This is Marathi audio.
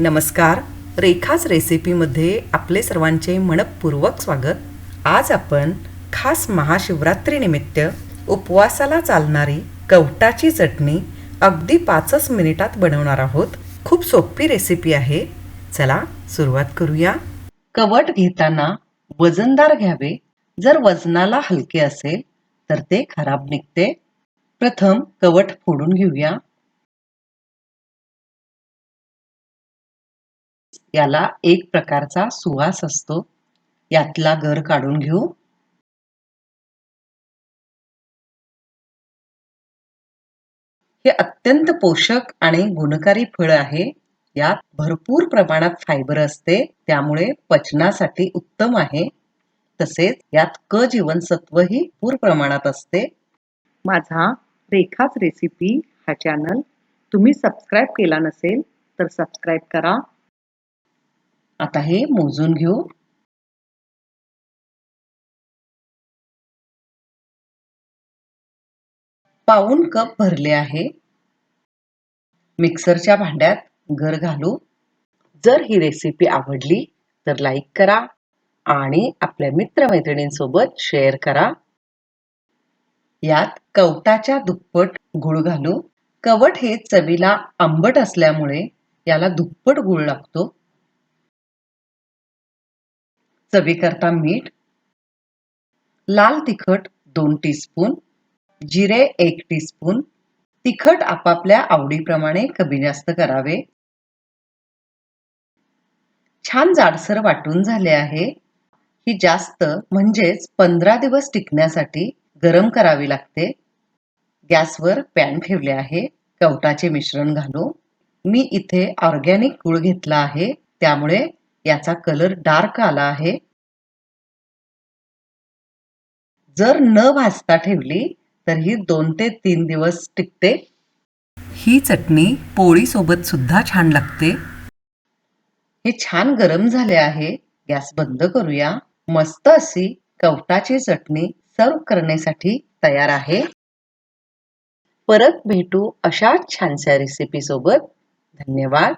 नमस्कार. रेखाच रेसिपीमध्ये आपले सर्वांचे मनपूर्वक स्वागत. आज आपण खास महाशिवरात्रीनिमित्त उपवासाला चालणारी कवटाची चटणी अगदी पाचच मिनिटात बनवणार आहोत. खूप सोपी रेसिपी आहे. चला सुरुवात करूया. कवट घेताना वजनदार घ्यावे. जर वजनाला हलके असेल तर ते खराब निघते. प्रथम कवट फोडून घेऊया. याला एक प्रकारचा सुवास असतो. यातला गर काढून घेऊ. हे अत्यंत पोषक आणि गुणकारी फळ आहे. यात भरपूर प्रमाणात फायबर असते. त्यामुळे पचनासाठी उत्तम आहे. तसेच यात क जीवनसत्वही पूर प्रमाणात असते. माझा रेखाच रेसिपी हा चॅनल तुम्ही सबस्क्राईब केला नसेल तर सबस्क्राईब करा. आता हे मोजून घेऊ. पाऊन कप भरले आहे. मिक्सरच्या भांड्यात घर घालू. जर ही रेसिपी आवडली तर लाईक करा आणि आपल्या मित्रमैत्रिणींसोबत शेअर करा. यात कवटाच्या दुप्पट गुळ घालू. कवट हे चवीला आंबट असल्यामुळे याला दुप्पट गुळ लागतो. चवीकरता मीठ लाल तिखट दोन टीस्पून जिरे एक टीस्पून. तिखट आपापल्या आवडीप्रमाणे कमी जास्त करावे. छान जाडसर वाटून झाले आहे. ही जास्त म्हणजेच पंधरा दिवस टिकण्यासाठी गरम करावी लागते. गॅसवर पॅन ठेवले आहे. कवटाचे मिश्रण घालू मी इथे ऑर्गॅनिक गुळ घेतला आहे. त्यामुळे याचा कलर डार्क आला आहे. जर न भाजता ठेवली तर ही दोन ते तीन दिवस टिकते. ही चटणी पोळी सोबत सुद्धा छान लागते. हे छान गरम झाले आहे. गॅस बंद करूया. मस्त अशी कवटाची चटणी सर्व करण्यासाठी तयार आहे. परत भेटू अशाच छानशा रेसिपी सोबत. धन्यवाद.